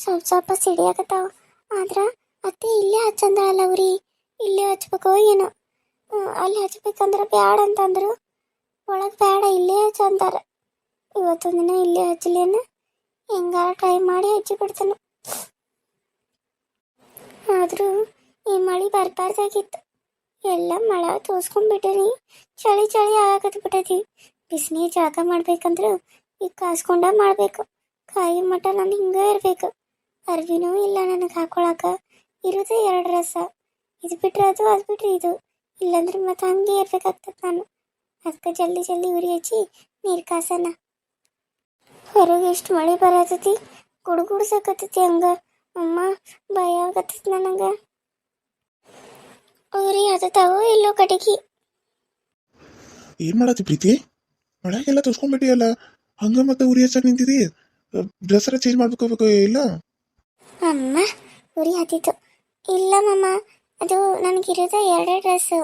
ಸ್ವಲ್ಪ ಸ್ವಲ್ಪ ಸಿಡಿಯಾಕತ್ತಾವ ಆದ್ರ ಅತ್ತೆ ಇಲ್ಲೇ ಹಚ್ಚಂದ್ರ ಅಲ್ಲ ಅವ್ರಿ. ಇಲ್ಲೇ ಹಚ್ಬೇಕೋ ಏನೋ. ಅಲ್ಲಿ ಹಚ್ಬೇಕಂದ್ರ ಬ್ಯಾಡ ಅಂತಂದ್ರು. ಒಳಗೆ ಬೇಡ ಇಲ್ಲೇ ಹಚ್ಚ ಇವತ್ತೊಂದಿನ ಇವತ್ತೊಂದು ದಿನ ಇಲ್ಲೇ ಹಚ್ಚಲೇನ? ಹೆಂಗಾರ ಟ್ರೈ ಮಾಡಿ ಹಚ್ಚಿ ಬಿಡ್ತಾನೆ. ಆದ್ರೂ ಈ ಮಳಿ ಬರ್ಬಾರ್ದಾಗಿತ್ತು. ಎಲ್ಲ ಮಳ ತೋಸ್ಕೊಂಡ್ಬಿಟ್ಟಿರಿ ಚಳಿ ಚಳಿ ಆಗತ್ ಬಿಟ್ಟೈತಿ. ಬಿಸಿನೀರ್ ಜಾಗ ಮಾಡ್ಬೇಕಂದ್ರು ಈಗ ಕಾಸ್ಕೊಂಡ ಮಾಡ್ಬೇಕು. ಕಾಯಿ ಮಟ ನಾನು ಹಿಂಗ ಇರ್ಬೇಕು. ಅರ್ವಿನೂ ಇಲ್ಲ ನನಗೆ ಹಾಕೊಳಕ. ಇರೋದೇ ಎರಡು ರಸ. ಇದು ಬಿಟ್ರೆ ಅದು ಅದು ಬಿಟ್ರೆ ಇದು. ಇಲ್ಲಾಂದ್ರೆ ಮತ್ತೆ ಹಂಗೆ ಇರ್ಬೇಕಾಗ್ತದೆ ನಾನು. ಅದಕ್ಕೆ ಜಲ್ದಿ ಜಲ್ದಿ ಉರಿ ಹಚ್ಚಿ ನೀರು ಕಾಸನ. ಹೊರಗೆ ಎಷ್ಟು ಮಳೆ ಬರತೈತಿ. ಗುಡುಗುಡ್ಸಕತ್ತೈತಿ ಹಂಗ. ಅಮ್ಮ, ಭಯ ಆಗತ್ತೈತಿ ನನಗೆ. ಉರಿ ಹತ್ತತಾವೋ ಇಲ್ಲೋ ಕಡೆಗೆ ಏನ್ ಮಾಡತ್ತಿ ಪ್ರೀತಿ? ಮಳೆಗೆಲ್ಲ ತೋರ್ಸ್ಕೊಂಡ್ಬಿಟ್ಟಿಯಲ್ಲ. ಹಂಗ ಮತ್ತೆ ಉರಿ ಹಚ್ಚಕ್ ನಿಂತಿದಿ? ಡ್ರೆಸ್ ಎಲ್ಲ ಚೇಂಜ್ ಮಾಡ್ಬೇಕು ಇಲ್ಲ? ಅಮ್ಮ ಉರಿ ಹತ್ತಿತ್ತು ಇಲ್ಲ ಮಮ್ಮ ಅದು ನನಗಿರೋದ ಎರಡೇ ಡ್ರೆಸ್ಸು.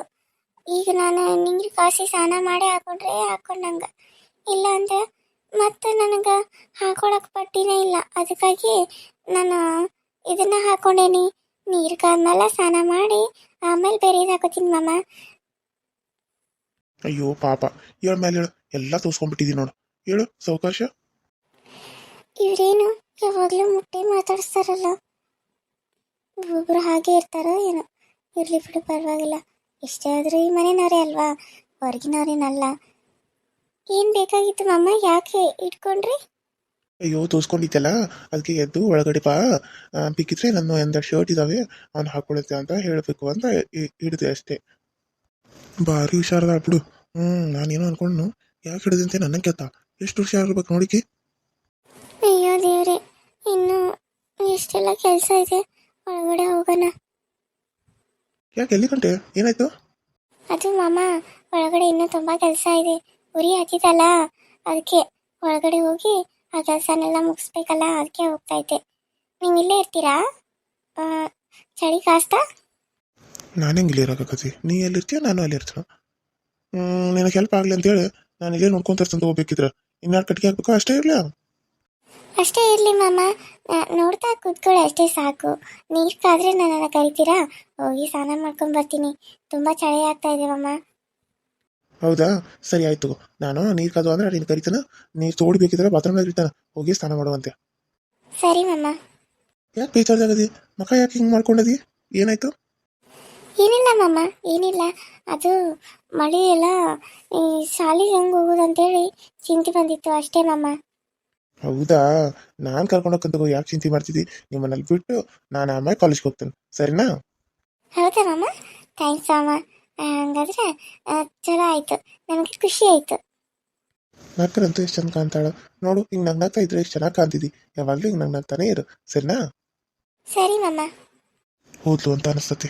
ಈಗ ನಾನು ನಿಂಗೆ ಕಾಸಿ ಸ್ನಾನ ಮಾಡಿ ಹಾಕೊಂಡ್ರೆ ಹಾಕೊಂಡಂಗ. ಇಲ್ಲ ಅಂದ್ರೆ ಮತ್ತೆ ನನಗೆ ಹಾಕೊಳಕ್ಕೆ ಪಟ್ಟಿನೇ ಇಲ್ಲ. ಅದಕ್ಕಾಗಿ ನಾನು ಇದನ್ನ ಹಾಕೊಂಡೇನಿ. ನೀರು ಕಾದ್ಮೇಲೆ ಸ್ನಾನ ಮಾಡಿ ಆಮೇಲೆ ಬೇರೆ ಹಾಕೋತೀನಿ ಮಮ್ಮ ಅಯ್ಯೋ ಪಾಪ. ಹೇಳ ಮೇಲೆ ಹೇಳು. ಎಲ್ಲ ತೋರ್ಸ್ಕೊಂಡ್ಬಿಟ್ಟಿದಿ ನೋಡು. ಹೇಳು ಸಾವಕಾಶ ಇವರೇನು? ಯಾವಾಗಲೂ ಮುಟ್ಟಿ ಮಾತಾಡಿಸ್ತಾರಲ್ಲ. ಒಬ್ಬೊಬ್ರು ಹಾಗೆ ಇರ್ತಾರೋ ಏನೋ. ಇರ್ಲಿ ಬಿಡು, ಪರವಾಗಿಲ್ಲ. ಎಷ್ಟೇ ಆದರೂ ಈ ಮನೆನವರೇ ಅಲ್ವಾ? ಹೊರಗಿನವ್ರೇನಲ್ಲ. ಏನು ಬೇಕಾಗಿತ್ತು ಮಮ್ಮ ಯಾಕೆ ಇಟ್ಕೊಂಡ್ರಿ? ಅಯ್ಯೋ ತೋರಿಸ್ಕೊಂಡಿದ್ದಲ್ಲ ಅದಕ್ಕೆ ಎದ್ದು ಒಳಗಡೆ ಬಾ. ಬಿಕ್ಕಿದ್ರೆ ನನ್ನ ಒಂದೆರಡು ಶರ್ಟ್ ಇದಾವೆ. ಅವ್ನು ಹಾಕೊಳ್ಳುತ್ತೆ ಅಂತ ಹೇಳಬೇಕು ಅಂತ ಹಿಡಿದೆ ಅಷ್ಟೇ. ಭಾರಿ ಹುಷಾರದ ಬಿಡು ಹ್ಞೂ ನಾನೇನೋ ಅನ್ಕೊಂಡು ಯಾಕೆ ಹಿಡಿದಂತೆ ನನ್ನ ಕೇಳ್ತ ಎಷ್ಟು ಹುಷಾರಿರ್ಬೇಕು ನೋಡಿಕಿ? ಅಯ್ಯೋ ದೇವ್ರೆ ಇನ್ನು ಎಷ್ಟೆಲ್ಲ ಕೆಲಸ ಇದೆ ಒಳಗಡೆ ಹೋಗೋಣ. ಯಾಕೆ ಎಲ್ಲಿ ಗಂಟೆ ಏನಾಯ್ತು? ಅದು ಮಾಮ ಒಳಗಡೆ ಇನ್ನೂ ತುಂಬಾ ಕೆಲಸ ಇದೆ. ಉರಿ ಹತ್ತಿದಲ್ಲ ಅದಕ್ಕೆ ಒಳಗಡೆ ಹೋಗಿ ಆ ಕೆಲಸನೆಲ್ಲ ಮುಗಿಸ್ಬೇಕಲ್ಲ ಅದಕ್ಕೆ ಹೋಗ್ತಾ ಇದ್ದೆ. ನೀವು ಇಲ್ಲೇ ಇರ್ತೀರಾ? ಚಳಿ ಕಾಸ್ತಾ? ನಾನು ಹೆಂಗೆ ಇಲ್ಲಿ ಇರೋಕ್ಕಾಗತಿ ನೀ ಎಲ್ಲಿರ್ತೀಯ ನಾನು ಅಲ್ಲಿ ಇರ್ತೀನಿ. ನಿನಗೆ ಹೆಲ್ಪ್ ಆಗಲಿ ಅಂತೇಳಿ ನಾನು ಇಲ್ಲೇ ನೋಡ್ಕೊಂತ ಇರ್ತೀನಿ ಹೋಗ್ಬೇಕಿದ್ರೆ. ಇನ್ಯಾರು ಕಟ್ಗೆ ಹಾಕ್ಬೇಕು ಅಷ್ಟೇ ಇರಲಿ. ಅಷ್ಟೇ ಇರಲಿ ಮಾಮ. ನೋಡ್ತಾ ಕೂತ್ಕೊಳ್ಳಿ ಅಷ್ಟೇ ಸಾಕು. ನೀರು ಕಾದ್ರೆ ನನ್ನನ್ನು ಕರಿತೀರಾ? ಹೋಗಿ ಸ್ನಾನ ಮಾಡ್ಕೊಂಡು ಬರ್ತೀನಿ. ತುಂಬ ಚಳಿ ಆಗ್ತಾ ಇದೆ ಮಾಮ. ಹೌದಾ? ಸರಿ ಆಯ್ತು ನಾನು ನೀರು ಕಾದು ಅಂದ್ರೆ ನೀನು ಕರಿತಾನ? ನೀರು ತೋಡ್ಬೇಕಿದ್ರೆ ಬಾತ್ರೂಮ್ ಇರ್ತಾನ ಹೋಗಿ ಸ್ನಾನ ಮಾಡುವಂತೆ. ಸರಿ ಮಮ್ಮ ಯಾಕೆ ಬೇಜಾರ್ದಾಗದಿ ಮಕ ಯಾಕೆ ಹಿಂಗೆ ಮಾಡ್ಕೊಂಡದಿ? ಏನಾಯ್ತು? ಏನಿಲ್ಲ ಮಾಮ. ಏನಿಲ್ಲ. ಅದು ಮಳೆ ಎಲ್ಲ ಈ ಶಾಲೆಗೆ ಹೆಂಗೆ ಹೋಗೋದು ಅಂತೇಳಿ ಚಿಂತೆ ಬಂದಿತ್ತು ಅಷ್ಟೇ ಮಾಮ. ಹೌದಾ? ನಾನು ಕರ್ಕೊಂಡೋಗಂತ ಯಾಕೆ ಚಿಂತೆ ಮಾಡ್ತಿದ್ದಿ ನಿಮ್ಮನ್ನಲ್ಲಿ ಬಿಟ್ಟು ನಾನು ಆಮೇಲೆ ಕಾಲೇಜ್ಗೆ ಹೋಗ್ತೇನೆ. ಸರಿನಾ? ಹೌದಾ ಮಾಮ? ಥ್ಯಾಂಕ್ಸ್ ಮಾಮ. ಹಂಗಾದ್ರೆ ಚಲೋ ಆಯ್ತು. ನಮಗೆ ಖುಷಿ ಆಯ್ತು. ನಕ್ಕರಂತೂ ಎಷ್ಟು ಚಂದ ಕಾಣ್ತಾಳ. ನೋಡು ಹಿಂಗೆ ನಗ್ನಾಗ್ತಾ ಇದ್ರೆ ಎಷ್ಟು ಚೆನ್ನಾಗಿ ಕಾಣ್ತಿದ್ದಿ ಯಾವಾಗಲೂ ಹಿಂಗೆ ನಗ್ನಾಗ್ತಾನೆ ಇರು. ಸರಿನಾ? ಸರಿ ಮಾಮ. ಹೋದ್ಲು ಅಂತ ಅನಿಸ್ತತಿ.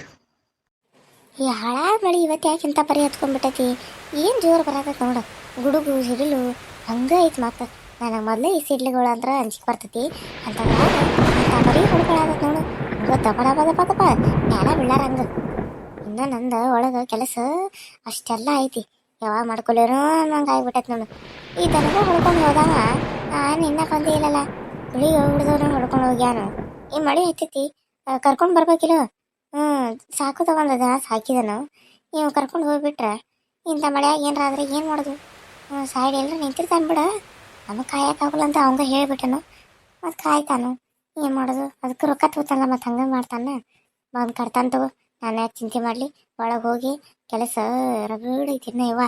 ಈ ಹಾಳಾದ ಮಳಿ ಇವತ್ತು ಯಾಕೆ ಇಂಥ ಪರಿ ಹತ್ಕೊಂಡ್ಬಿಟ್ಟೈತಿ ಏನು ಜೋರು ಬರತೈತೆ ನೋಡು. ಗುಡುಗು ಸಿಡಿಲು ಹಂಗೆ ಐತೆ ಮತ್ತೆ ನನಗೆ ಮೊದಲೇ ಈ ಸಿಡ್ಲಿಗಳು ಅಂದ್ರೆ ಅಂಜಿಕೆ ಬರ್ತೈತಿ. ಅಂತ ಬರೀ ಹುಡುಗಳಾಗತ್ತೆ ನೋಡು. ಹಂಗ ದಪ ದಪ ದಪ ದಪ ಜ್ಞಾನ ಇನ್ನು ನಂದು ಒಳಗೆ ಕೆಲಸ ಅಷ್ಟೆಲ್ಲ ಐತಿ. ಯಾವಾಗ ಮಾಡ್ಕೊಲೇನೋ ನಂಗೆ ಆಗ್ಬಿಟ್ಟೈತೆ ನೋಡು. ಈ ತನಕ ಹೊಡ್ಕೊಂಡು ಹೋದಾಗ ನಾನು ಇನ್ನ ಬಂದೇ ಇಲ್ಲಲ್ಲ. ಹುಳಿ ಹೋಗ್ಬಿಡ್ದವ್ರು ಹೊಡ್ಕೊಂಡು ಹೋಗ್ಯಾನು. ಈ ಮಳೆ ಹತ್ತೈತಿ. ಕರ್ಕೊಂಡು ಬರ್ಬೇಕಿಲ್ಲ? ಹ್ಞೂ ಸಾಕು ತಗೊಂಡದ ದನ ಸಾಕಿದನು. ನೀವು ಕರ್ಕೊಂಡು ಹೋಗ್ಬಿಟ್ರೆ. ಇಂಥ ಮಳೆಯಾಗ ಏನಾರ ಏನು ಮಾಡೋದು? ಹ್ಞೂ ಸೈಡ್ ಎಲ್ಲರೂ ನಿಂತಿರ್ತಾನೆ ಬಿಡ. ನಮಗೆ ಕಾಯಕ್ಕಾಗಲ್ಲ ಅಂತ ಅವಂಗ ಹೇಳ್ಬಿಟ್ಟನು. ಮತ್ತು ಕಾಯ್ತಾನು. ಏನು ಮಾಡೋದು? ಅದಕ್ಕೆ ರೊಕ್ಕ ತಗೋತಾನಲ್ಲ ಮತ್ತು ಹಂಗೆ ಮಾಡ್ತಾನ. ಬಂದು ಕಟ್ತಾನೆ ತಗೋ. ನಾನು ಯಾಕೆ ಚಿಂತೆ ಮಾಡಲಿ? ಒಳಗೆ ಹೋಗಿ ಕೆಲಸ ರಗಡ್ ತಿನ್ನ ಇವ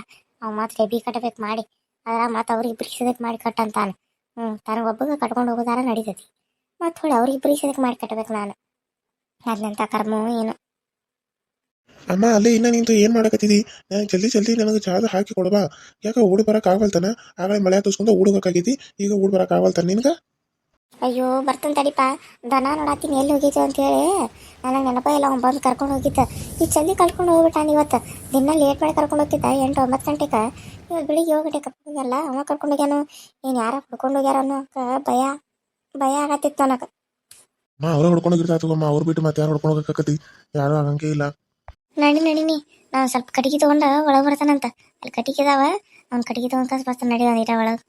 ಅವ್ ಮಾತ್ರ ರೆಬಿ ಕಟ್ಟಬೇಕು ಮಾಡಿ. ಅದ್ರ ಮತ್ತು ಅವ್ರಿಗೆ ಇಬ್ಬರಿಗೆ ಸದಕ್ಕೆ ಮಾಡಿ ಕಟ್ಟಂತಾನೆ. ಹ್ಞೂ ತಾನು ಒಬ್ಬಗೆ ಕಟ್ಕೊಂಡು ಹೋಗೋದಾರ ನಡೀತೈತಿ. ಮತ್ತು ಹೊಳೆ ಅವ್ರಿಗೆ ಇಬ್ಬರಿಗೆ ಸದಕ್ಕೆ ಮಾಡಿ ಕಟ್ಟಬೇಕು ನಾನು. ಅದ್ನಂತ ಕರ್ಮವೂ ಏನು. ಅಮ್ಮ ಅಲ್ಲೇ ಇನ್ನ ನಿಂತು ಏನ್ ಮಾಡಕತ್ತಿದಿ? ನಾನು ಜಲ್ದಿ ಜಲ್ದಿ ನನಗೆ ಚಾದ ಹಾಕಿ ಕೊಡಬಾ. ಯಾಕೆ ಓಡಿ ಬರಕ್ ಆಗಲ್ತಾನ ಆಗಲೇ ಮಳೆ ತೋಸ್ಕೊಂಡು ಓಡೋಗಕ್ಕಾಗೈತಿ ಈಗ ಓಡಿ ಬರಕ್ ಆಗಲ್ತಾನ ನಿನ್ಗ? ಅಯ್ಯೋ ಬರ್ತಾನೆ ತಡಿಪ. ದನ ನೋಡತ್ತೀನಿ ಎಲ್ಲಿ ಹೋಗಿದ್ದು ಅಂತೇಳಿ ನನಗೆ ನೆನಪ ಇಲ್ಲ ಅವ್ನು ಬಂದು ಕರ್ಕೊಂಡು ಹೋಗಿದ್ದ. ಈ ಜಲ್ದಿ ಕರ್ಕೊಂಡು ಹೋಗ್ಬಿಟ್ಟಾನ ಇವತ್ತು. ದಿನ ಲೇಟ್ ಮಾಡಿ ಕರ್ಕೊಂಡು ಹೋಗ್ತಿದ್ದ ಎಂಟು ಒಂಬತ್ತು ಗಂಟೆಗೆ ಇವತ್ತು ಬೆಳಿಗ್ಗೆ ಏಳು ಗಂಟೆ ಕರ್ಕೊಂಡು ಅವ ಕರ್ಕೊಂಡು ಹೋಗ್ಯಾನು? ಏನು ಯಾರ ಹುಡ್ಕೊಂಡು ಹೋಗ್ಯಾರ ಅನ್ನೋಕ ಭಯ ಭಯ ಆಗತ್ತಿತ್ತು ನನಗೆ. ಅಮ್ಮ ಅವ್ರ ಹೊಡ್ಕೊಂಡು ಹೋಗಿರ್ತಾ ತಗೋಮ್ಮ ಅವ್ರು ಬಿಟ್ಟು ಮತ್ತೆ ಯಾರು ಹೊಡ್ಕೊಂಡು ಹೋಗಕ್ಕಾಗತ್ತಿ ಯಾರು ಆಗಂಗೆ ಇಲ್ಲ. ನಡಿ ನಡಿನಿ ನಾನು ಸ್ವಲ್ಪ ಕಟ್ಟಿಗೆ ತಗೊಂಡ ಒಳಗೆ ಬರ್ತಾನಂತ. ಅಲ್ಲಿ ಕಟ್ಟಿಗೆ ಇದಾವ ಅವ್ನು ತಗೊಂಡ್ ಕಸ್ ಬರ್ತಾನೆ. ನಡಿ ಒಂದಿಟ ಒಳಗೆ.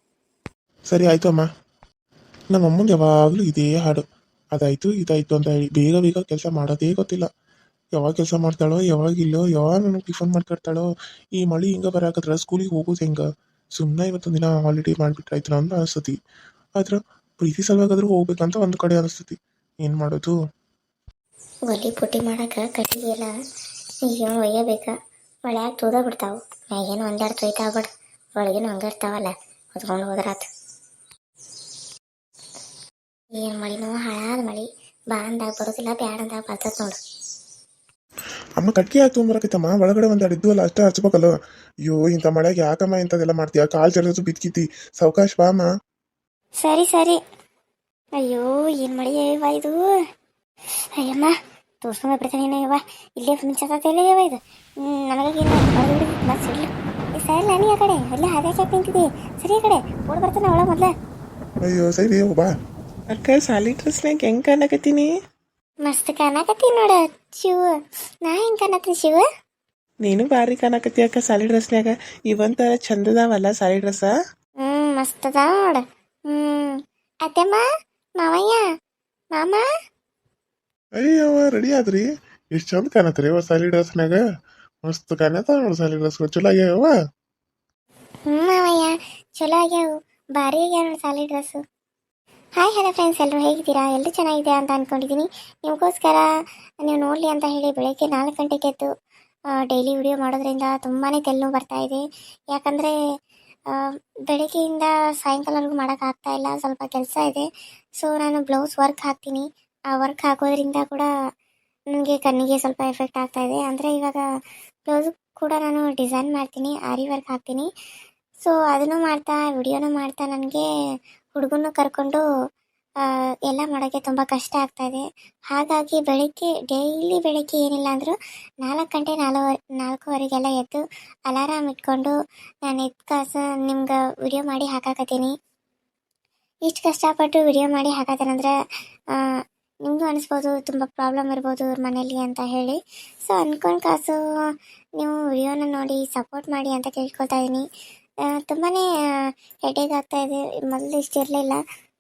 ಸರಿ ಆಯ್ತು ಅಮ್ಮ. ನಮ್ಮ ಅಮ್ಮಂಗೆ ಯಾವಾಗಲೂ ಇದೇ ಹಾಡು. ಅದಾಯ್ತು ಇದಾಯ್ತು ಅಂತ ಹೇಳಿ ಬೇಗ ಬೇಗ ಕೆಲಸ ಮಾಡೋದೇ ಗೊತ್ತಿಲ್ಲ. ಯಾವಾಗ ಕೆಲಸ ಮಾಡ್ತಾಳೋ ಯಾವಾಗ ಇಲ್ಲೋ ಯಾವಾಗ ನನಗೆ ಟಿಫನ್ ಮಾಡ್ಕೊಡ್ತಾಳೋ ಈ ಮಳೆ ಹಿಂಗ ಬರಾಕತ್ರ ಸ್ಕೂಲಿಗೆ ಹೋಗೋದು ಹೆಂಗ? ಸುಮ್ಮನೆ ಇವತ್ತೊಂದು ದಿನ ಹಾಲಿಡೇ ಮಾಡಿಬಿಟ್ರಾಯ್ತು ಅಂತ ಅನಿಸ್ತತಿ ಆದ್ರೆ ಪ್ರೀತಿ ಸಲುವಾಗಾದ್ರೂ ಹೋಗ್ಬೇಕಂತ ಒಂದು ಕಡೆ ಅನಿಸ್ತತಿ ಏನು ಮಾಡೋದು? ಒಲಿ ಪುಟ್ಟಿ ಮಾಡಕ್ಕೆ ಕಟ್ಟಿಗೆ ಎಲ್ಲ ಈಗೇನು ಒಯ್ಯಬೇಕಾ ಒಳ್ಯಾಗ ತೂದ ಬಿಡ್ತಾವು. ಮ್ಯಾಗೇನು ಒಂದೆರಡು ತೊಯ್ತಾವ ಬಿಡ ಒಳಗೇನು ಹಂಗೆ ಇರ್ತಾವಲ್ಲ. ಹೊತ್ಕೊಂಡು ಹೋದ್ರಾತು. ಏನು ಮಳಿನೋ? ಹಾಳಾದ ಮಳಿ. ಬಾ ಅಂದಾಗ ಬರೋದಿಲ್ಲ ಬ್ಯಾಡ ಅಂದಾಗ ಬರ್ತದ ನೋಡು. ಅಮ್ಮ ಕಟ್ಗೆ ಯಾಕೆ ತೊಗೊಂಬರಕೈತಮ್ಮ ಒಳಗಡೆ ಒಂದೆರಡು ಅಲ್ಲ ಅಷ್ಟೇ ಹಚ್ಬೇಕಲ್ಲ ಅಯ್ಯೋ ಇಂಥ ಮಳೆಗೆ ಯಾಕಮ್ಮ ಇಂಥದ್ದೆಲ್ಲ ಮಾಡ್ತೀಯ? ಕಾಲು ಜರದು ಬಿದ್ಕಿತಿ. ಸಾವಕಾಶ ಬಾಮ್ಮ ಸರಿ ಸರಿ. ಅಯ್ಯೋ ಏನು ಮಳಿ ಯವ್ವ ಇದು? ಅಯ್ಯಮ್ಮ. ತೋರ್ಸ್ಕೊಂಡ್ ಬಿಡ್ತಾನೆ ಯವ್ವ. ಇಲ್ಲೇ ಮುಂಚಾತೈಲೆ ಯವ್ವ ಇದು. ನನಗೇನು ಹೊಡೆದು ಮತ್ತೆ ಸಿಡ್ಲು ಈ ಸರಿ. ನೀ ಆ ಕಡೆ. ಹಾಗೆ ಹಾದ್ಯಾಕೆ ನಿಂತಿದ್ದಿ. ಸರಿ ಆ ಕಡೆ. ಓಡ್ ಬರ್ತಾನೆ ಒಳ ಮೊದ್ಲ. ಅಯ್ಯೋ ಸರಿ ಬಾ. ಅಕ್ಕ ಸಾಲಿ ಡ್ರೆಸ್ನಾಗ ಹೆಂಗ್ ಕಾಣಕತ್ತೀನಿ ಮಸ್ತ್ ಕಾಣಕತ್ತಿ ನೋಡ ಶಿವ ನಾ ಹೆಂಗ್ ಕಾಣತ್ತೀನಿ ಶಿವ? ನೀನು ಭಾರಿ ಕಾಣಕತ್ತಿ ಅಕ್ಕ ಸಾಲಿ ಡ್ರೆಸ್ನಾಗ ಇವಂತರ ಚಂದದಾವಲ್ಲ ಸಾಲಿ ಡ್ರೆಸ್ ಹ್ಮ್ ಮಸ್ತ್ ಅದ ನೋಡ. ಹ್ಮ್. ಅತ್ತೆಮ್ಮ ಮಾವಯ್ಯ ಮಾಮ? ಅಯ್ಯವ್ವ ರೆಡಿ ಆದ್ರಿ? ಎಷ್ಟು ಚಂದ ಕಾಣತ್ರಿ ಅವ ಸಾಲಿ ಡ್ರೆಸ್ನಾಗ ಮಸ್ತ್ ಕಾಣತ್ತ ಸಾಲಿ ಡ್ರೆಸ್ ಚಲೋ ಆಗ್ಯಾವ ಹ್ಞೂ ಚಲೋ ಆಗ್ಯಾವು. ಭಾರಿ ಆಗ್ಯಾವ ಸಾಲಿ ಡ್ರೆಸ್ ಹಾಯ್ ಹಲೋ ಫ್ರೆಂಡ್ಸ್ ಎಲ್ಲರೂ ಹೇಗಿದ್ದೀರಾ? ಎಲ್ಲರೂ ಚೆನ್ನಾಗಿದೆ ಅಂತ ಅಂದ್ಕೊಂಡಿದ್ದೀನಿ ನಿಮಗೋಸ್ಕರ ನೀವು ನೋಡಲಿ ಅಂತ ಹೇಳಿ ಬೆಳಗ್ಗೆ ನಾಲ್ಕು ಗಂಟೆಗೆ ಎದ್ದು ಡೈಲಿ ವಿಡಿಯೋ ಮಾಡೋದ್ರಿಂದ ತುಂಬಾ ತೆಲ್ಲು ಬರ್ತಾ ಇದೆ. ಯಾಕಂದರೆ ಬೆಳಗ್ಗೆಯಿಂದ ಸಾಯಂಕಾಲವರೆಗೂ ಮಾಡೋಕ್ಕಾಗ್ತಾ ಇಲ್ಲ. ಸ್ವಲ್ಪ ಕೆಲಸ ಇದೆ. ಸೊ ನಾನು ಬ್ಲೌಸ್ ವರ್ಕ್ ಹಾಕ್ತೀನಿ. ಆ ವರ್ಕ್ ಹಾಕೋದ್ರಿಂದ ಕೂಡ ನನಗೆ ಕಣ್ಣಿಗೆ ಸ್ವಲ್ಪ ಎಫೆಕ್ಟ್ ಆಗ್ತಾ ಇದೆ. ಅಂದರೆ ಇವಾಗ ಬ್ಲೌಸ್ ಕೂಡ ನಾನು ಡಿಸೈನ್ ಮಾಡ್ತೀನಿ ಆರಿ ವರ್ಕ್ ಹಾಕ್ತೀನಿ. ಸೊ ಅದನ್ನು ಮಾಡ್ತಾ ವಿಡಿಯೋನು ಮಾಡ್ತಾ ನನಗೆ ಹುಡುಗನೂ ಕರ್ಕೊಂಡು ಎಲ್ಲ ಮಾಡೋಕ್ಕೆ ತುಂಬ ಕಷ್ಟ ಆಗ್ತಾ ಇದೆ. ಹಾಗಾಗಿ ಬೆಳಿಗ್ಗೆ ಡೈಲಿ ಬೆಳಿಗ್ಗೆ ಏನಿಲ್ಲ ಅಂದರೂ ನಾಲ್ಕು ಗಂಟೆ ನಾಲ್ಕು ನಾಲ್ಕೂವರೆಗೆಲ್ಲ ಎದ್ದು ಅಲಾರಾಮ್ ಇಟ್ಕೊಂಡು ನಾನು ಎದ್ದು ಕಾಸು ನಿಮ್ಗೆ ವಿಡಿಯೋ ಮಾಡಿ ಹಾಕಾಕತ್ತೀನಿ. ಇಷ್ಟು ಕಷ್ಟಪಟ್ಟು ವಿಡಿಯೋ ಮಾಡಿ ಹಾಕತ್ತೇನಂದ್ರೆ ನಿಮಗೂ ಅನಿಸ್ಬೋದು, ತುಂಬ ಪ್ರಾಬ್ಲಮ್ ಇರ್ಬೋದು ಇವ್ರ ಮನೇಲಿ ಅಂತ ಹೇಳಿ. ಸೊ ಅಂದ್ಕೊಂಡು ಕಾಸು, ನೀವು ವಿಡಿಯೋನ ನೋಡಿ ಸಪೋರ್ಟ್ ಮಾಡಿ ಅಂತ ಕೇಳ್ಕೊಳ್ತಾ ಇದ್ದೀನಿ ತುಂಬಾ ಹೆಡೇಕ್ ಆಗ್ತಾ ಇದೆ. ಮೊದಲು ಇಷ್ಟು ಇರಲಿಲ್ಲ.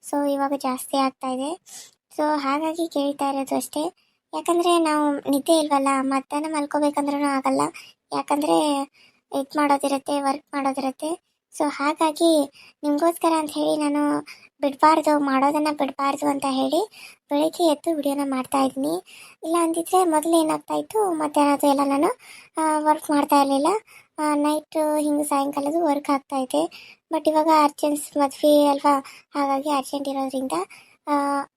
ಸೊ ಇವಾಗ ಜಾಸ್ತಿ ಆಗ್ತಾ ಇದೆ. ಸೊ ಹಾಗಾಗಿ ಕೇಳ್ತಾ ಇರೋದು ಅಷ್ಟೇ. ಯಾಕಂದರೆ ನಾವು ನಿದ್ದೆ ಇಲ್ವಲ್ಲ, ಮಧ್ಯಾಹ್ನ ಮಲ್ಕೋಬೇಕಂದ್ರೂ ಆಗಲ್ಲ. ಯಾಕಂದರೆ, ಇದು ಮಾಡೋದಿರುತ್ತೆ ವರ್ಕ್ ಮಾಡೋದಿರುತ್ತೆ. ಸೊ ಹಾಗಾಗಿ ನಿಮಗೋಸ್ಕರ ಅಂತ ಹೇಳಿ ನಾನು ಬಿಡಬಾರ್ದು, ಮಾಡೋದನ್ನು ಬಿಡಬಾರ್ದು ಅಂತ ಹೇಳಿ ಬೆಳಗ್ಗೆ ಎದ್ದು ವಿಡಿಯೋನ ಮಾಡ್ತಾ ಇದ್ದೀನಿ. ಇಲ್ಲ ಅಂದಿದ್ರೆ ಮೊದಲು ಏನಾಗ್ತಾ ಇತ್ತು ಅದು ಎಲ್ಲ ನಾನು ವರ್ಕ್ ಮಾಡ್ತಾ ಇರಲಿಲ್ಲ. ನೈಟು ಹಿಂಗೆ ಸಾಯಂಕಾಲದ್ದು ವರ್ಕ್ ಆಗ್ತಾ ಇದೆ. ಬಟ್ ಇವಾಗ ಅರ್ಜೆನ್ಸ್ ಮದುವೆ ಅಲ್ವಾ? ಹಾಗಾಗಿ ಅರ್ಜೆಂಟ್ ಇರೋದ್ರಿಂದ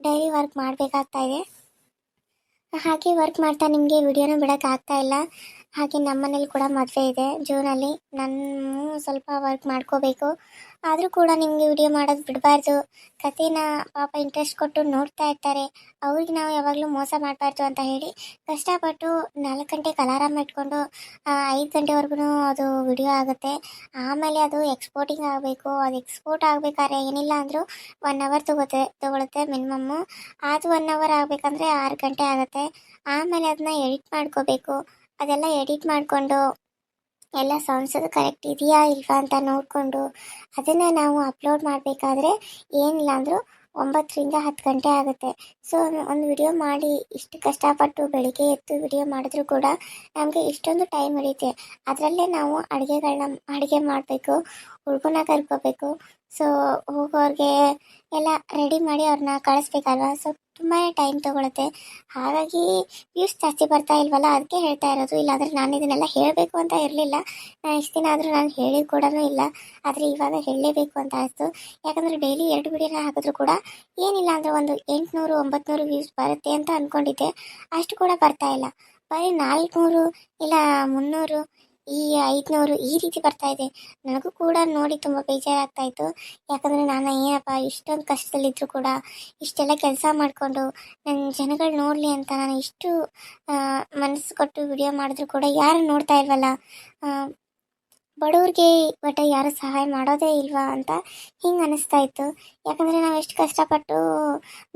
ಡೈಲಿ ವರ್ಕ್ ಮಾಡಬೇಕಾಗ್ತಾ ಇದೆ. ಹಾಗೆ ವರ್ಕ್ ಮಾಡ್ತಾ ನಿಮಗೆ ವಿಡಿಯೋನ ಬಿಡೋಕ್ಕಾಗ್ತಾ ಇಲ್ಲ. ಹಾಗೆ ನಮ್ಮನೇಲಿ ಕೂಡ ಮದುವೆ ಇದೆ. ಜೂನಲ್ಲಿ ನಾನು ಸ್ವಲ್ಪ ವರ್ಕ್ ಮಾಡ್ಕೋಬೇಕು. ಆದರೂ ಕೂಡ ನಿಮಗೆ ವಿಡಿಯೋ ಮಾಡೋದು ಬಿಡಬಾರ್ದು. ಕಥೆನ ಪಾಪ ಇಂಟ್ರೆಸ್ಟ್ ಕೊಟ್ಟು ನೋಡ್ತಾ ಇರ್ತಾರೆ. ಅವ್ರಿಗೆ ನಾವು ಯಾವಾಗಲೂ ಮೋಸ ಮಾಡಬಾರ್ದು ಅಂತ ಹೇಳಿ ಕಷ್ಟಪಟ್ಟು ನಾಲ್ಕು ಗಂಟೆಗೆ ಅಲಾರಾಮ್ ಇಟ್ಕೊಂಡು ಐದು ಗಂಟೆವರೆಗೂ ಅದು ವಿಡಿಯೋ ಆಗುತ್ತೆ. ಆಮೇಲೆ ಅದು ಎಕ್ಸ್ಪೋರ್ಟಿಂಗ್ ಆಗಬೇಕು. ಅದು ಎಕ್ಸ್ಪೋರ್ಟ್ ಆಗಬೇಕಾದ್ರೆ ಏನಿಲ್ಲ ಅಂದರೂ ಒನ್ ಅವರ್ ತಗೋತೆ, ತಗೊಳುತ್ತೆ ಮಿನಿಮಮ್ಮು ಅದು ಒನ್ ಅವರ್ ಆಗಬೇಕಂದ್ರೆ ಆರು ಗಂಟೆ ಆಗುತ್ತೆ. ಆಮೇಲೆ ಅದನ್ನ ಎಡಿಟ್ ಮಾಡ್ಕೋಬೇಕು. ಅದೆಲ್ಲ ಎಡಿಟ್ ಮಾಡಿಕೊಂಡು ಎಲ್ಲ ಸೌಂಡ್ಸ್ ಅದು ಕರೆಕ್ಟ್ ಇದೆಯಾ ಇಲ್ವಾ ಅಂತ ನೋಡಿಕೊಂಡು ಅದನ್ನು ನಾವು ಅಪ್ಲೋಡ್ ಮಾಡಬೇಕಾದ್ರೆ ಏನಿಲ್ಲ ಅಂದರೂ ಒಂಬತ್ತರಿಂದ ಹತ್ತು ಗಂಟೆ ಆಗುತ್ತೆ. ಸೊ ಒಂದು ವಿಡಿಯೋ ಮಾಡಿ ಇಷ್ಟು ಕಷ್ಟಪಟ್ಟು ಬೆಳಿಗ್ಗೆ ಎದ್ದು ವಿಡಿಯೋ ಮಾಡಿದ್ರು ಕೂಡ ನಮಗೆ ಇಷ್ಟೊಂದು ಟೈಮ್ ಹಿಡಿಯುತ್ತೆ. ಅದರಲ್ಲೇ ನಾವು ಅಡುಗೆಗಳನ್ನ ಅಡುಗೆ ಮಾಡಬೇಕು ಹುಡುಗನ ಕರ್ಕೋಬೇಕು ಸೊ ಹೋಗೋರಿಗೆ ಎಲ್ಲ ರೆಡಿ ಮಾಡಿ ಅವ್ರನ್ನ ಕಳಿಸ್ಬೇಕಲ್ವಾ? ಸೊ ತುಂಬಾ ಟೈಮ್ ತೊಗೊಳುತ್ತೆ. ಹಾಗಾಗಿ ವ್ಯೂಸ್ ಜಾಸ್ತಿ ಬರ್ತಾ ಇಲ್ವಲ್ಲ? ಅದಕ್ಕೆ ಹೇಳ್ತಾ ಇರೋದು, ಇಲ್ಲಾಂದರೆ ನಾನು ಇದನ್ನೆಲ್ಲ ಹೇಳಬೇಕು ಅಂತ ಇರಲಿಲ್ಲ. ನಾನು ಇಷ್ಟು ದಿನ ಆದರೂ ನಾನು ಹೇಳಿದ ಕೂಡ ಇಲ್ಲ. ಆದರೆ ಇವಾಗ ಹೇಳಲೇಬೇಕು ಅಂತ ಆಯಿತು. ಯಾಕಂದರೆ ಡೈಲಿ ಎರಡು ವಿಡಿಯೋನ ಹಾಕಿದ್ರು ಕೂಡ ಏನಿಲ್ಲ ಅಂದರೆ ಒಂದು ಎಂಟುನೂರು, ಒಂಬತ್ನೂರು ವ್ಯೂಸ್ ಬರುತ್ತೆ ಅಂತ ಅಂದ್ಕೊಂಡಿದ್ದೆ ಅಷ್ಟು ಕೂಡ ಬರ್ತಾ ಇಲ್ಲ. ಬರೀ ನಾಲ್ಕುನೂರು, ಇಲ್ಲ ಮುನ್ನೂರು ಈ ಐದುನೂರು ಈ ರೀತಿ ಬರ್ತಾ ಇದೆ. ನನಗೂ ಕೂಡ ನೋಡಿ ತುಂಬ ಬೇಜಾರಾಗ್ತಾ ಇತ್ತು. ಯಾಕಂದರೆ ನಾನು ಏನಪ್ಪ, ಇಷ್ಟೊಂದು ಕಷ್ಟದಲ್ಲಿದ್ದರೂ ಕೂಡ ಇಷ್ಟೆಲ್ಲ ಕೆಲಸ ಮಾಡಿಕೊಂಡು ನನ್ನ ಜನಗಳು ನೋಡಲಿ ಅಂತ ನಾನು ಇಷ್ಟು ಮನಸ್ಸು ಕೊಟ್ಟು ವಿಡಿಯೋ ಮಾಡಿದ್ರು ಕೂಡ ಯಾರು ನೋಡ್ತಾ ಇಲ್ವಲ್ಲ? ಬಡವ್ರಿಗೆ ಒಟ್ಟ ಯಾರು ಸಹಾಯ ಮಾಡೋದೇ ಇಲ್ವಾ ಅಂತ ಹಿಂಗೆ ಅನಿಸ್ತಾ ಇತ್ತು. ಯಾಕಂದರೆ ನಾವು ಎಷ್ಟು ಕಷ್ಟಪಟ್ಟು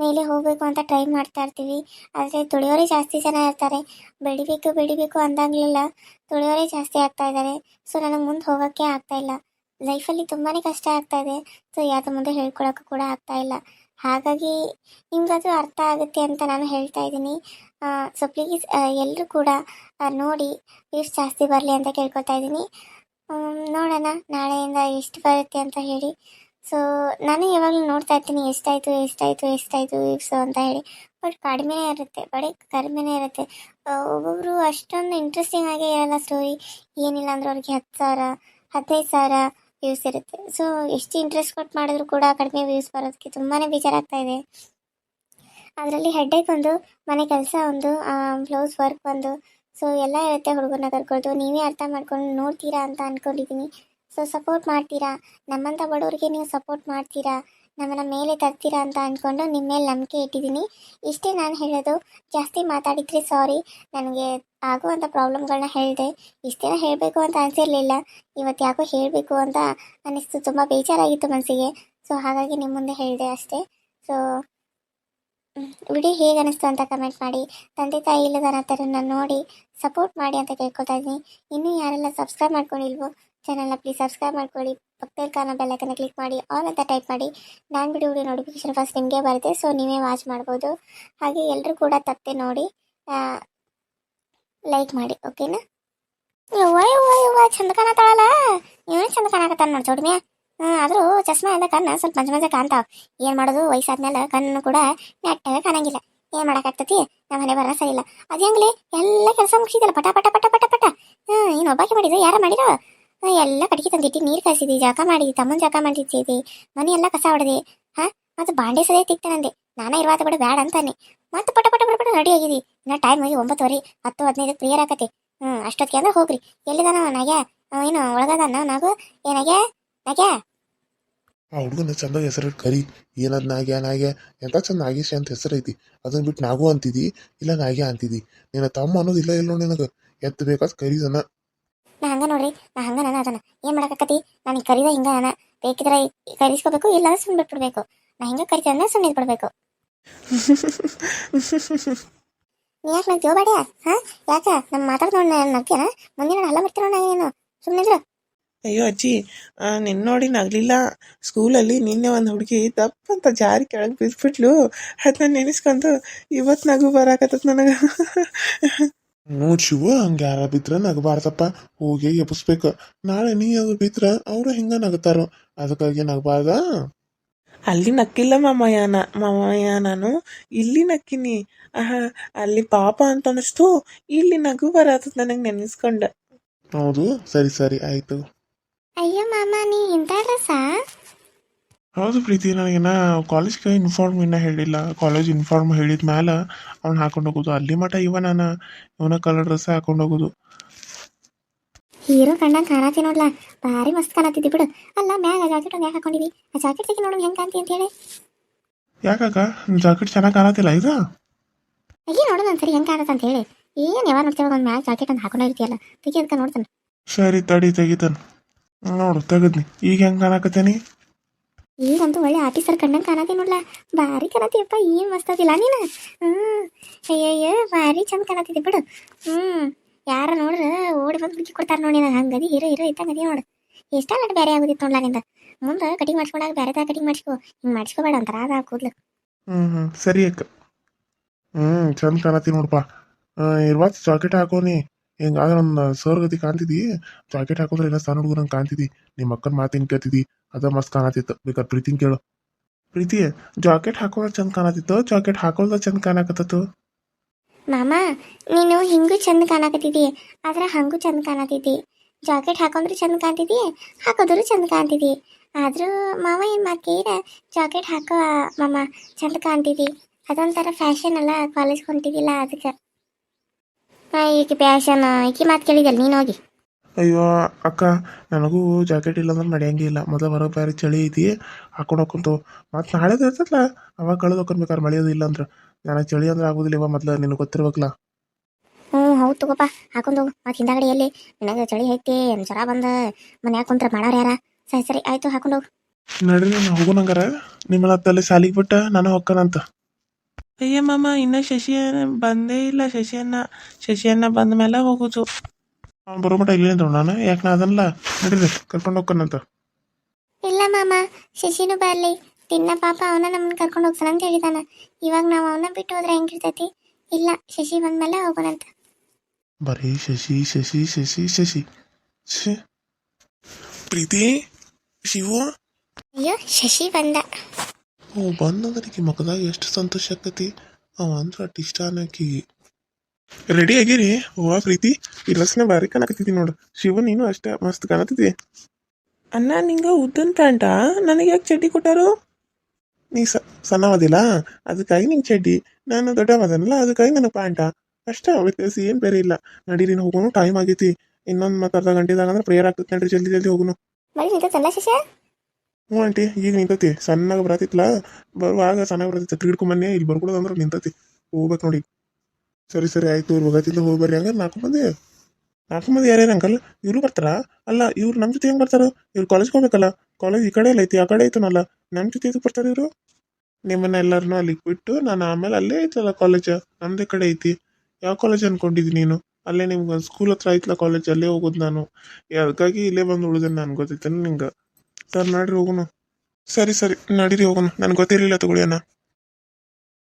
ಮೇಲೆ ಹೋಗಬೇಕು ಅಂತ ಟ್ರೈ ಮಾಡ್ತಾ ಇರ್ತೀವಿ. ಆದರೆ ತುಳಿಯೋರೇ ಜಾಸ್ತಿ ಜನ ಇರ್ತಾರೆ. ಬೆಳಿಬೇಕು ಬೆಳಿಬೇಕು ಅಂದಾಗಲಿಲ್ಲ ತುಳಿಯೋರೇ ಜಾಸ್ತಿ ಆಗ್ತಾ ಇದ್ದಾರೆ ಸೊ ನನಗೆ ಮುಂದೆ ಹೋಗೋಕ್ಕೆ ಆಗ್ತಾ ಇಲ್ಲ. ಲೈಫಲ್ಲಿ ತುಂಬಾ ಕಷ್ಟ ಆಗ್ತಾ ಇದೆ. ಸೊ ಯಾರ ಮುಂದೆ ಹೇಳ್ಕೊಳಕ್ಕೂ ಕೂಡ ಆಗ್ತಾ ಇಲ್ಲ. ಹಾಗಾಗಿ ನಿಮ್ಗದು ಅರ್ಥ ಆಗುತ್ತೆ ಅಂತ ನಾನು ಹೇಳ್ತಾ ಇದ್ದೀನಿ. ಸೊ ಪ್ಲೀಸ್ ಎಲ್ಲರೂ ಕೂಡ ನೋಡಿ ಎಷ್ಟು ಜಾಸ್ತಿ ಬರಲಿ ಅಂತ ಕೇಳ್ಕೊತಾ ಇದ್ದೀನಿ. ನೋಡೋಣ. ನಾಳೆಯಿಂದ ಎಷ್ಟು ಬರುತ್ತೆ ಅಂತ ಹೇಳಿ. ಸೊ ನಾನು ಯಾವಾಗಲೂ ನೋಡ್ತಾ ಇರ್ತೀನಿ. ಎಷ್ಟಾಯಿತು ಎಷ್ಟಾಯಿತು ಎಷ್ಟಾಯಿತು ವೀವ್ಸು ಅಂತ ಹೇಳಿ. ಬಟ್ ಕಡಿಮೆನೇ ಇರುತ್ತೆ. ಬರೀ ಕಡಿಮೆನೇ ಇರುತ್ತೆ. ಒಬ್ಬೊಬ್ಬರು ಅಷ್ಟೊಂದು ಇಂಟ್ರೆಸ್ಟಿಂಗ್ ಆಗೇ ಇರಲ್ಲ ಸ್ಟೋರಿ ಏನಿಲ್ಲ ಅಂದ್ರೆ ಅವ್ರಿಗೆ ಹತ್ತು ಸಾವಿರ, ಹದಿನೈದು ಸಾವಿರ ವ್ಯೂಸ್ ಇರುತ್ತೆ. ಸೊ ಎಷ್ಟು ಇಂಟ್ರೆಸ್ಟ್ ಕೊಟ್ಟು ಮಾಡಿದ್ರು ಕೂಡ ಕಡಿಮೆ ವ್ಯೂಸ್ ಬರೋದಕ್ಕೆ ತುಂಬಾ ಬೇಜಾರಾಗ್ತಾ ಇದೆ. ಅದರಲ್ಲಿ ಹೆಡ್ಡೇಕ್ ಒಂದು, ಮನೆ ಕೆಲಸ ಒಂದು ಬ್ಲೌಸ್ ವರ್ಕ್ ಒಂದು. ಸೊ ಎಲ್ಲ ಇರುತ್ತೆ ಹುಡುಗರನ್ನ ಕರ್ಕೊಳ್ತು ನೀವೇ ಅರ್ಥ ಮಾಡ್ಕೊಂಡು ನೋಡ್ತೀರಾ ಅಂತ ಅಂದ್ಕೊಂಡಿದ್ದೀನಿ ಸೊ ಸಪೋರ್ಟ್ ಮಾಡ್ತೀರಾ? ನಮ್ಮಂಥ ಬಡವರಿಗೆ ನೀವು ಸಪೋರ್ಟ್ ಮಾಡ್ತೀರಾ? ನಮ್ಮನ್ನ ಮೇಲೆ ತರ್ತೀರಾ ಅಂತ ಅಂದ್ಕೊಂಡು ನಿಮ್ಮ ಮೇಲೆ ನಂಬಿಕೆ ಇಟ್ಟಿದ್ದೀನಿ ಇಷ್ಟೇ ನಾನು ಹೇಳೋದು. ಜಾಸ್ತಿ ಮಾತಾಡಿದ್ರೆ ಸಾರಿ ನನಗೆ ಆಗುವಂಥ ಪ್ರಾಬ್ಲಮ್ಗಳನ್ನ ಹೇಳಿದೆ. ಇಷ್ಟೇನ ಹೇಳಬೇಕು ಅಂತ ಅನಿಸಿರಲಿಲ್ಲ. ಇವತ್ತು ಯಾಕೋ ಹೇಳಬೇಕು ಅಂತ ಅನ್ನಿಸ್ತು. ತುಂಬ ಬೇಜಾರಾಗಿತ್ತು ಮನಸ್ಸಿಗೆ ಸೊ ಹಾಗಾಗಿ ನಿಮ್ಮ ಮುಂದೆ ಹೇಳಿದೆ ಅಷ್ಟೇ. ಸೊ ವಿಡಿಯೋ ಹೇಗೆ ಅನಿಸ್ತು ಅಂತ ಕಮೆಂಟ್ ಮಾಡಿ. ತಂದೆ ತಾಯಿ ಇಲ್ಲದ ಥರನ ನೋಡಿ ಸಪೋರ್ಟ್ ಮಾಡಿ ಅಂತ ಕೇಳ್ಕೊತಾ ಇದ್ದೀನಿ. ಇನ್ನೂ ಯಾರೆಲ್ಲ ಸಬ್ಸ್ಕ್ರೈಬ್ ಮಾಡ್ಕೊಂಡಿಲ್ವೋ ಚಾನಲ್ನ ಪ್ಲೀಸ್ ಸಬ್ಸ್ಕ್ರೈಬ್ ಮಾಡ್ಕೊಳ್ಳಿ. ಪಕ್ಕದಲ್ಲಿ ಕಾಣೋ ಬೆಲ್ಲೈಕನ್ನ ಕ್ಲಿಕ್ ಮಾಡಿ ಆಲ್ ಅಂತ ಟೈಪ್ ಮಾಡಿ. ನಾನು ಬಿಡಿ ವಿಡಿಯೋ ನೋಟಿಫಿಕೇಶನ್ ಫಸ್ಟ್ ನಿಮಗೆ ಬರುತ್ತೆ ಸೊ ನೀವೇ ವಾಚ್ ಮಾಡ್ಬೋದು. ಹಾಗೆ ಎಲ್ಲರೂ ಕೂಡ ತಪ್ಪದೆ ನೋಡಿ ಲೈಕ್ ಮಾಡಿ ಓಕೆನಾ ಚಂದ ಕಾಣತಾಳಲ್ಲ ಇವನು ಚಂದ ಕಾಣಕತ್ತಾನ ನೋಡಿ ಜೋಡಿಮ್ಯಾ ಹಾಂ ಆದರೂ ಚಸ್ಮಾ ಎಲ್ಲ ಕಣ್ಣು ಸ್ವಲ್ಪ ಮಂಜ ಮಂಜ ಕಾಣ್ತಾವ. ಏನು ಮಾಡೋದು? ವಯಸ್ಸಾದ್ಮೇಲೆ ಕಣ್ಣು ಕೂಡ ನೆಟ್ಟಾಗ ಕಾಣಂಗಿಲ್ಲ. ಏನು ಮಾಡೋಕ್ಕಾಗ್ತತಿ? ನಮ್ಮ ಮನೆ ಬರ ಸರಿ ಇಲ್ಲ. ಅದು ಹೆಂಗ್ಲಿ? ಎಲ್ಲ ಕೆಲಸ ಮುಗಿಸಿದಲ್ಲ ಪಟ ಪಟ ಪಟ ಪಟ ಪಟ. ಏನು ಒಬ್ಬಾಕಿ ಮಾಡಿದ್ರು ಯಾರ ಮಾಡಿರೋ? ಎಲ್ಲ ಕಟ್ಟಿಗೆ ತಂದಿಟ್ಟು, ನೀರು ಕಾಯಿಸಿದಿ, ಜಳಕ ಮಾಡಿದಿ, ತಮ್ಮನ ಜಳಕ ಮಾಡಿದ್ದೀವಿ ಮನೆ ಎಲ್ಲ ಕಸ ಹೊಡೆದಿ ಹಾಂ ಮತ್ತು ಬಾಂಡೆ ಸದೇ ತಿಕ್ತಾನಂದೆ ನಾನೇ ಇರುವಾತ ಕೂಡ ಬೇಡ ಅಂತಾನೆ. ಮತ್ತೆ ಪಟ ಪಟ ಪಟ ಪಟ ರೆಡಿ ಆಗಿದಿ ಇನ್ನ ಟೈಮ್ ಆಗಿ ಒಂಬತ್ತುವರೆ, ಹತ್ತು, ಹದಿನೈದು ಕ್ಲಿಯರ್ ಆಕತಿ. ಹ್ಞೂ ಅಷ್ಟೊತ್ತಿಗೆ ಅಂದ್ರೆ ಹೋಗ್ರಿ. ಎಲ್ಲಿದಾನ ನಾಗ್ಯ? ಏನು ಒಳಗದಾನ ನಾಗು? ಏನಾಗ್ಯ? ನಾಗ್ಯ ಆ ಹುಡುಗನ ಚಂದ ಹೆಸರು ಕರಿ. ಏನದ್ ನಾಗ್ಯ ನಾಗ್ಯ. ಎಂತ ಚಂದ ನಾಗೇಶ್ ಅಂತ ಹೆಸರು ಐತಿ. ಅದನ್ನ ಬಿಟ್ಟು ನಾಗು ಅಂತಿದಿ ಇಲ್ಲ ನಾಗ್ಯ ಅಂತಿದಿ. ನಿನ್ನ ತಮ್ಮ ಅನ್ನೋದು ಇಲ್ಲ ಇಲ್ಲ ನಿನಗೆ. ಎತ್ತ ಬೇಕಾದ್ ಕರೀದನ. ನಾ ಹಂಗ ನೋಡ್ರಿ ನಾ ಹಂಗ ನಾನು ಅದನ್ನ ಏನ್ ಮಾಡಕತ್ತಿ ನಾನು ಕರಿದ ಹಿಂಗ ನಾನು. ಬೇಕಿದ್ರೆ ಕರಿಸ್ಕೋಬೇಕು ಇಲ್ಲ ಸುಮ್ಮನೆ ಬಿಟ್ಬಿಡ್ಬೇಕು. ನಾ ಹಿಂಗ ಕರಿತೇನೆ ಸುಮ್ಮನೆ ಬಿಡ್ಬೇಕು ನೀ ಯಾಕೆ ನಗ್ತೀವೋ ಬೇಡ ಹಾ? ಯಾಕ? ನಮ್ಮ ಮಾತಾಡ್ದು ನಗ್ತೀಯನ? ಮುಂದಿನ ಹಲ್ಲ ಬರ್ತೀರೋ ನಾ ಏನು ಸುಮ್ಮನಿದ್ರು ಅಯ್ಯೋ ಅಜ್ಜಿ ನಿನ್ನ ನೋಡಿ ನಗಲಿಲ್ಲ. ಸ್ಕೂಲಲ್ಲಿ ನಿನ್ನೆ ಒಂದು ಹುಡುಗಿ ದಪ್ಪಂತ ಜಾರಿ ಕೆಳಗೆ ಬಿದ್ದುಬಿಟ್ಲು ಅದನ್ನ ನೆನೆಸ್ಕೊಂಡು ಇವತ್ತು ನಗು ಬರಾಕತ್ತದ ನನಗೆ. ನೋಡ್ ಶಿವ ಹಂಗೆ ಯಾರ ಬಿದ್ರ ನಗಬಾರ್ದಪ್ಪ. ಹೋಗಿ ಎಬ್ಬಿಸ್ಬೇಕು ನಾಳೆ ನೀ ಅದು ಬಿದ್ರ ಅವರು ಹಿಂಗ ನಗತಾರ? ಅದಕ್ಕಾಗಿ ನಗಬಾರ್ದ? ಅಲ್ಲಿ ನಕ್ಕಿಲ್ಲ ಮಾಮಯ್ಯನ ಮಾಮಯ್ಯ ನಾನು ಇಲ್ಲಿ ನಕ್ಕಿನಿ. ಆಹಾ ಅಲ್ಲಿ ಪಾಪ ಅಂತ ಅನಿಸ್ತು ಇಲ್ಲಿ ನಗು ಬರತ್ತದ ನನಗೆ ನೆನೆಸ್ಕೊಂಡ. ಹೌದು ಸರಿ ಸರಿ ಆಯ್ತು. ಅಯ್ಯೋ ಮಾಮ ನೀ ಇಂಥ ಡ್ರೆಸ್ಸಾ ಹೌದು ಪ್ರೀತಿ ನನಗಿನ್ನ ಕಾಲೇಜ್ಗೆ ಇನ್ಫಾರ್ಮ್ ಇನ್ನ ಹೇಳಿಲ್ಲ. ಕಾಲೇಜ್ ಇನ್ಫಾರ್ಮ್ ಹೇಳಿದ ಮ್ಯಾಲ ಅವ್ನು ಹಾಕೊಂಡು ಹೋಗೋದು. ಅಲ್ಲಿ ಮಟ ಇವ ನಾನು. ಇವನ ಕಲರ್ ಡ್ರೆಸ್ ಹಾಕೊಂಡು ಹೋಗೋದು. ಹೀರೋ ಕಂಡಂಗೆ ಕಾಣತಿ ನೋಡ್ಲ? ಭಾರಿ ಮಸ್ತ್ ಕಾಣತ್ತಿದ್ದಿ ಬಿಡು. ಅಲ್ಲ ಮ್ಯಾಗ ಜಾಕೆಟ್ ಒಂದು ಯಾಕೆ ಆ ಜಾಕೆಟ್ ಸಿಕ್ಕಿ ನೋಡೋಣ ಹೆಂಗೆ ಕಾಣ್ತಿ ಅಂತ ಹೇಳಿ ಯಾಕಾಕ ಜಾಕೆಟ್ ಚೆನ್ನಾಗಿ ಕಾಣತ್ತಿಲ್ಲ ಇದು ಅಯ್ಯ ನೋಡೋಣ ಒಂದ್ಸರಿ ಹೆಂಗೆ ಕಾಣತ್ತೆ ಅಂತ ಹೇಳಿ ಏನು ಯಾವಾಗ ನೋಡ್ತೀವಿ ಒಂದು ಮ್ಯಾಗ ಜಾಕೆಟ್ ಅಂತ ಹಾಕೊಂಡಿರ್ತೀಯಲ್ಲ ತೆಗಿ ಅದಕ್ಕೆ ನೋಡ್ತಾನೆ. ಸರಿ ತಡಿ ತೆಗಿತಾನ. ನೋಡು ತೆಗದ್ನಿ. ಈಗ ಹೆಂಗೆ ಕಾಣಕತ್ತೇನಿ ಈಗಂತೂ ಒಳ್ಳೆ ಆಫೀಸರ್ ಕಂಡಂಗೆ ಕಾಣತಿ ನೋಡ್ಲ ಭಾರಿ ಕಾಣತಿಯಪ್ಪ ಏನು ಮಸ್ತದಿಲ್ಲ ನೀನು? ಹ್ಞೂ ಅಯ್ಯಯ್ಯ ಭಾರಿ ಚಂದ ಕಾಣತಿದ್ದೆ ಬಿಡು. ಹ್ಮ್. ಯಾರ ನೋಡ್ರ ಓಡಿ ಬಂದು ಹುಡುಕಿ ಕೊಡ್ತಾರೆ ನೋಡಿ ನಾನು. ಹಂಗದಿ ಹೀರೋ ಹೀರೋ ಇದ್ದಂಗೆ ಅದಿ ನೋಡು ಎಷ್ಟಲ್ಲ ಬೇರೆ ಆಗುದಿತ್ತು ನೋಡ್ಲ ನಿಂದ. ಮುಂದೆ ಕಟಿಂಗ್ ಮಾಡ್ಸ್ಕೊಂಡಾಗ ಬೇರೆ ತರ ಕಟಿಂಗ್ ಮಾಡಿಸ್ಕೊ ಹಿಂಗೆ ಮಾಡಿಸ್ಕೋಬೇಡ ಅಂತಾರ ಅದ ಕೂದ್ಲು. ಹ್ಮ್ ಹ್ಞೂ ಸರಿ ಅಕ್ಕ. ಹ್ಞೂ ಚಂದ ಕಾಣತಿ ನೋಡಪ್ಪ ಇರ್ವಾತ್ ಜಾಕೆಟ್ ಹಾಕೋನಿ. ಹಿಂಗಾದ್ರೆ ಒಂದು ಸರ್ ಗತಿ ಕಾಣ್ತಿದ್ದಿ? ಜಾಕೆಟ್ ಹಾಕೋದ್ರೆ ಏನೋ ಸಣ್ಣ ಹುಡುಗರಂಗೆ ಕಾಣ್ತಿದ್ದಿ. ನಿಮ್ಮ ಅಕ್ಕನ ಮಾತಿನ ಕೇಳ್ತಿದ್ದಿ. ಅದ ಮಸ್ತ್ ಕಾಣತಿತ್ತು. ಬೇಕಾದ್ರೆ ಪ್ರೀತಿನ ಕೇಳು. ಪ್ರೀತಿ, ಜಾಕೆಟ್ ಹಾಕೋದ ಚಂದ ಕಾಣತಿತ್ತು? ಜಾಕೆಟ್ ಹಾಕೋದ ಚಂದ ಕಾಣಕತ್ತತ್ತು? ಮಾಮ, ನೀನು ಹಿಂಗೂ ಚಂದ ಕಾಣಕತ್ತಿದ್ದಿ. ಆದ್ರೆ ಹಂಗೂ ಚಂದ ಕಾಣತಿದ್ದಿ. ಜಾಕೆಟ್ ಹಾಕೊಂಡ್ರು ಚಂದ ಕಾಣ್ತಿದ್ದಿ, ಹಾಕೋದ್ರು ಚಂದ ಕಾಣ್ತಿದ್ದಿ. ಆದ್ರೂ ಮಾವ ಏನು ಮಾತೀರ ಜಾಕೆಟ್ ಹಾಕೋ ಮಾಮ, ಚಂದ ಕಾಣ್ತಿದ್ದಿ. ಅದೊಂಥರ ಫ್ಯಾಷನ್ ಅಲ್ಲ ಕಾಲೇಜ್ ಹೊಂಟಿದ್ದಿಲ್ಲ, ಅದಕ್ಕೆ. ಈಕೆ ಪ್ಯಾಶನ್ ಈಕೆ ಮಾತು ಕೇಳಿದಲ್ಲ ನೀನು ಹೋಗಿ. ಅಯ್ಯೋ ಅಕ್ಕ ನನಗೂ ಜಾಕೆಟ್ ಇಲ್ಲ ಅಂದ್ರೆ ನಡೆಯಂಗಿಲ್ಲ ಮೊದಲು ಹೊರಗೆ ಬೇರೆ ಚಳಿ ಐತಿ ಹಾಕೊಂಡು ಹೋಗ್ಕೊಂತು ಮತ್ತು ನಾಳೆದು ಇರ್ತಲ್ಲ ಅವಾಗ ಕಳೆದು ಹೋಗ್ಕೊಬೇಕಾರೆ ಮಳೆಯೋದು ಇಲ್ಲ ಅಂದ್ರೆ ನನಗೆ ಚಳಿ ಅಂದ್ರೆ ಆಗೋದಿಲ್ಲ ಇವ ಮೊದ್ಲು ನಿನಗೆ ಗೊತ್ತಿರ್ಬೇಕಲ್ಲ. ಹ್ಞೂ ಹೌದು ತಗೋಪ್ಪ ಹಾಕೊಂಡು ಹೋಗು. ಮತ್ತು ಹಿಂದಾಗಡೆ ಎಲ್ಲಿ? ನನಗೆ ಚಳಿ ಐತಿ ಜ್ವರ ಬಂದ ಮನ್ಯಾಗ ಕುಂತ್ರ ಮಾಡೋರು ಯಾರ? ಸರಿ ಸರಿ ಆಯಿತು ಹಾಕೊಂಡು ಹೋಗು. ನಡ್ರಿ ನಾನು ಹೋಗೋಣಂಗಾರ ನಿಮ್ಮನ್ನ ತಲೆ ಸಾಲಿಗೆ ಬಿಟ್ಟ ನಾನು ಹೊಕ್ಕನಂತ ಅಯ್ಯ ಮಾಮ ಇನ್ನ ಶಶಿ ಬಂದೇ ಇಲ್ಲ ಶಶಿಯನ್ನ ಶಶಿಯನ್ನ ಬಂದ ಮೇಲೆ ಹೋಗುದು ಅವ್ನು ಬರೋ ಇಲ್ಲೇ ನಿಂತ್ರು ನಾನು ಯಾಕೆ ನಾ ಅದನ್ನಲ್ಲ ನಡೀರಿ ಕರ್ಕೊಂಡು ಹೋಗ್ಕನಂತ ಇಲ್ಲ ಮಾಮ ಶಶಿನೂ ಬರಲಿ. ತಿನ್ನ ಪಾಪ ಅವನ ನಮ್ಮನ್ನ ಕರ್ಕೊಂಡು ಹೋಗ್ತಾನ ಅಂತ ಹೇಳಿದಾನ. ಇವಾಗ ನಾವು ಅವನ ಬಿಟ್ಟು ಹೋದ್ರೆ ಹೆಂಗಿರ್ತೈತಿ? ಇಲ್ಲ ಶಶಿ ಬಂದ್ಮೇಲೆ ಹೋಗೋಣಂತ ಬರೀ ಶಶಿ ಶಶಿ ಶಶಿ ಶಶಿ. ಛೇ. ಪ್ರೀತಿ ಶಿವು. ಅಯ್ಯೋ ಶಶಿ ಬಂದ. ಅವ್ ಬಂದವರಿಗೆ ಮಗದಾಗ ಎಷ್ಟು ಸಂತೋಷ ಆಕತಿ? ಅವ ಅಂದ್ರೆ ಅಟ್ ಇಷ್ಟ ಅನ್ನಕಿ ರೆಡಿ ಆಗಿರಿ? ಹೂವ ಪ್ರೀತಿ. ಈ ಬಾರಿ ಭಾರಿ ಕಾಣಕತ್ತಿದ್ದಿ ನೋಡು. ಶಿವ ನೀನು ಅಷ್ಟೇ ಮಸ್ತ್ ಕಾಣತಿದ್ದಿ ಅಣ್ಣ ನಿಂಗೆ ಉದ್ದನ್ ಪ್ಯಾಂಟಾ? ನನಗೆ ಯಾಕೆ ಚಡ್ಡಿ ಕೊಟ್ಟಾರು? ನೀ ಸ ಸಣ್ಣವದಿಲ್ಲ? ಅದಕ್ಕಾಗಿ ನಿಂಗೆ ಚಡ್ಡಿ. ನಾನು ದೊಡ್ಡವದನಲ್ಲ ಅದಕ್ಕಾಗಿ ನನಗೆ ಪ್ಯಾಂಟಾ. ಅಷ್ಟೇ ವ್ಯತ್ಯಾಸ ಏನು ಬೇರೆ ಇಲ್ಲ. ನಡೀರಿ ಹೋಗೋಣ ಟೈಮ್ ಆಗೈತಿ. ಇನ್ನೊಂದು ಮತ್ತು ಅರ್ಧ ಗಂಟೆದಾಗ ಅಂದ್ರೆ ಪ್ರೇಯರ್ ಆಗ್ತದೆ ನಡ್ರಿ ಜಲ್ದಿ ಜಲ್ದಿ ಹೋಗುನು. ಹ್ಞೂ ಆಂಟಿ, ಈಗ ನಿಂತತಿ. ಸಣ್ಣಗೆ ಬರತ್ತಿತ್ತಲ್ಲ ಬರುವಾಗ ಚೆನ್ನಾಗಿ ಬರತ್ತೈತೆ ತಿಳ್ಕೊಂಬನ್ನಿ ಇಲ್ಲಿ ಬರ್ಕೊಡೋದು ಅಂದ್ರೆ ನಿಂತತಿ. ಹೋಗ್ಬೇಕು ನೋಡಿ. ಸರಿ ಸರಿ, ಆಯ್ತು, ಇವ್ರು ಹೋಗತ್ತಿಲ್ಲ ಹೋಗಿ ಬರ್ರಿ. ಹಂಗಾರೆ ನಾಲ್ಕು ಮಂದಿ ನಾಲ್ಕು ಮಂದಿ ಯಾರ್ಯಾರು ಅಂಕಲ್ ಇವರು ಬರ್ತಾರ? ಅಲ್ಲ, ಇವ್ರು ನಮ್ಮ ಜೊತೆ ಹೆಂಗೆ ಬರ್ತಾರೆ? ಇವ್ರು ಕಾಲೇಜ್ಗೆ ಹೋಗ್ಬೇಕಲ್ಲ? ಕಾಲೇಜ್ ಈ ಕಡೆ ಎಲ್ಲ ಐತಿ, ಆ ಕಡೆ ಐತನಲ್ಲ? ನಮ್ಮ ಜೊತೆ ಇದಕ್ಕೆ ಬರ್ತಾರೆ ಇವರು? ನಿಮ್ಮನ್ನ ಎಲ್ಲರನ್ನೂ ಅಲ್ಲಿಗೆ ಬಿಟ್ಟು ನಾನು ಆಮೇಲೆ ಅಲ್ಲೇ ಐತಲ್ಲ ಕಾಲೇಜ್ ನಮ್ದೇ ಕಡೆ ಐತಿ. ಯಾವ ಕಾಲೇಜ್ ಅನ್ಕೊಂಡಿದ್ದಿ ನೀನು? ಅಲ್ಲೇ ನಿಮ್ಗೆ ಸ್ಕೂಲ್ ಹತ್ರ ಐತಲ್ಲ ಕಾಲೇಜ್ ಅಲ್ಲೇ ಹೋಗೋದು ನಾನು. ಅದಕ್ಕಾಗಿ ಇಲ್ಲೇ ಬಂದು ಉಳಿದೆ ನಾನು ಗೊತ್ತೈತೆ ನಿಂಗೆ? ಸರ್ ನಡ್ರಿ ಹೋಗೋಣ. ಸರಿ ಸರಿ ನಡೀರಿ ಹೋಗೋಣ. ನನಗೆ ಗೊತ್ತಿರಲಿಲ್ಲ ತಗೊಳ್ಳಿ ಅಣ್ಣ.